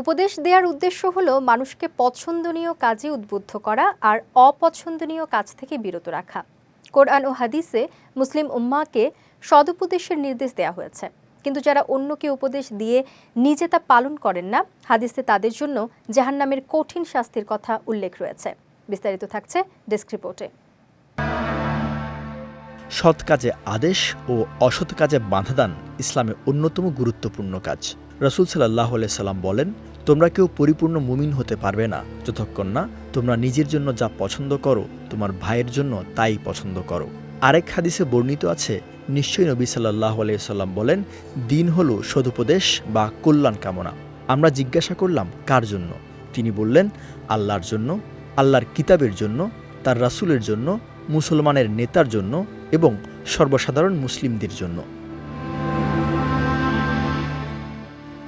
উপদেশ দেওয়ার উদ্দেশ্য হলো মানুষকে পছন্দনীয় কাজে উদ্বুদ্ধ করা আর অপছন্দনীয় কাজ থেকে বিরত রাখা। কোরআন ও হাদিসে মুসলিম উম্মাকে সদুপদেশের নির্দেশ দেওয়া হয়েছে। কিন্তু যারা অন্যকে উপদেশ দিয়ে নিজে তা পালন করেন না, হাদিসে তাদের জন্য জাহান্নামের কঠিন শাস্তির কথা উল্লেখ রয়েছে। বিস্তারিত থাকছে ডেস্ক রিপোর্টে। সৎ কাজে আদেশ ও অসৎ কাজে বাধাদান ইসলামে অন্যতম গুরুত্বপূর্ণ কাজ। রসুল সাল্লাহ সাল্লাম বলেন, তোমরা কেউ পরিপূর্ণ মুমিন হতে পারবে না। যতক্ষণ না তোমরা নিজের জন্য যা পছন্দ করো, তোমার ভাইয়ের জন্য তাই পছন্দ করো। আরেক হাদিসে বর্ণিত আছে, নিশ্চয়ই নবী সাল্লাহ সাল্লাম বলেন, দিন হল সদুপদেশ বা কল্যাণ কামনা। আমরা জিজ্ঞাসা করলাম, কার জন্য? তিনি বললেন, আল্লাহর জন্য, আল্লাহর কিতাবের জন্য, তার রাসূলের জন্য, মুসলমানের নেতার জন্য এবং সর্বসাধারণ মুসলিমদের জন্য।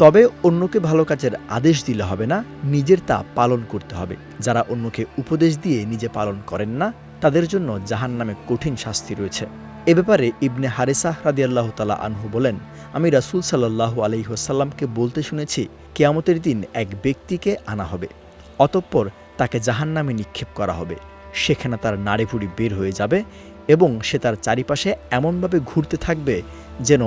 তবে অন্যকে ভালো কাজের আদেশ দিলে হবে না, নিজের তা পালন করতে হবে। যারা অন্যকে উপদেশ দিয়ে নিজে পালন করেন না, তাদের জন্য জাহান নামে কঠিন শাস্তি রয়েছে। এ ব্যাপারে ইবনে হারিসাহ রাদিয়াল্লাহ তালা আনহু বলেন, আমি রাসূল সাল্লাহ আলহিহাসাল্লামকে বলতে শুনেছি, কেয়ামতের দিন এক ব্যক্তিকে আনা হবে, অতঃপর তাকে জাহান নামে নিক্ষেপ করা হবে। সেখানে তার নাড়িভুড়ি বের হয়ে যাবে এবং সে তার চারিপাশে এমনভাবে ঘুরতে থাকবে যেন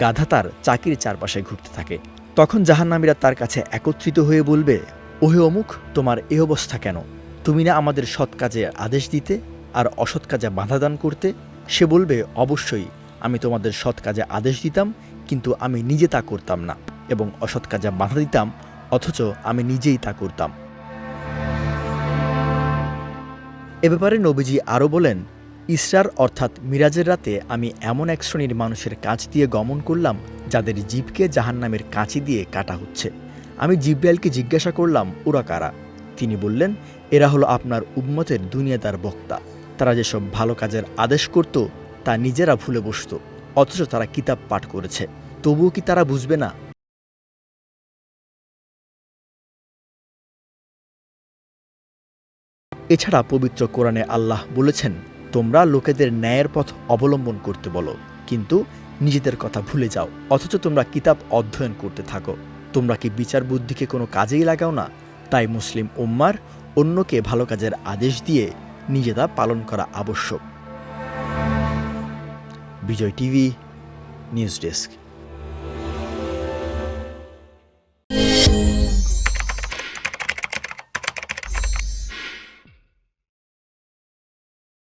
গাধা তার চাকির চারপাশে ঘুরতে থাকে। তখন জাহান্নামীরা তার কাছে একত্রিত হয়ে বলবে, ওহে অমুক, তোমার এ অবস্থা কেন? তুমি না আমাদের সৎ কাজে আদেশ দিতে আর অসৎ কাজে বাধা দান করতে? সে বলবে, অবশ্যই, আমি তোমাদের সৎ কাজে আদেশ দিতাম, কিন্তু আমি নিজে তা করতাম না এবং অসৎ কাজে বাধা দিতাম, অথচ আমি নিজেই তা করতাম। এ ব্যাপারে নবীজি আরও বলেন, ইসরার অর্থাৎ মিরাজের রাতে আমি এমন এক শ্রেণির মানুষের কাজ দিয়ে গমন করলাম যাদের জীবকে জাহান্নামের কাঁচি দিয়ে কাটা হচ্ছে। আমি জিব্রাইলকে জিজ্ঞাসা করলাম, ওরা কারা? তিনি বললেন, এরা হলো আপনার উম্মতের দুনিয়াদার বক্তা। তারা যেসব ভালো কাজের আদেশ করত, তা নিজেরা ভুলে বসত, অথচ তারা কিতাব পাঠ করেছে। তবুও কি তারা বুঝবে না? এছাড়া পবিত্র কোরআনে আল্লাহ বলেছেন, তোমরা লোকেদের ন্যায়ের পথ অবলম্বন করতে বলো। কিন্তু নিজেদের কথা ভুলে যাও। অথচ তোমরা কিতাব অধ্যয়ন করতে থাকো। তোমরা কি বিচার বুদ্ধিকে কোনো কাজেই লাগাও না? তাই মুসলিম উম্মার অন্যকে ভালো কাজের আদেশ দিয়ে নিজেরা পালন করা আবশ্যক। Bijoy TV, news desk.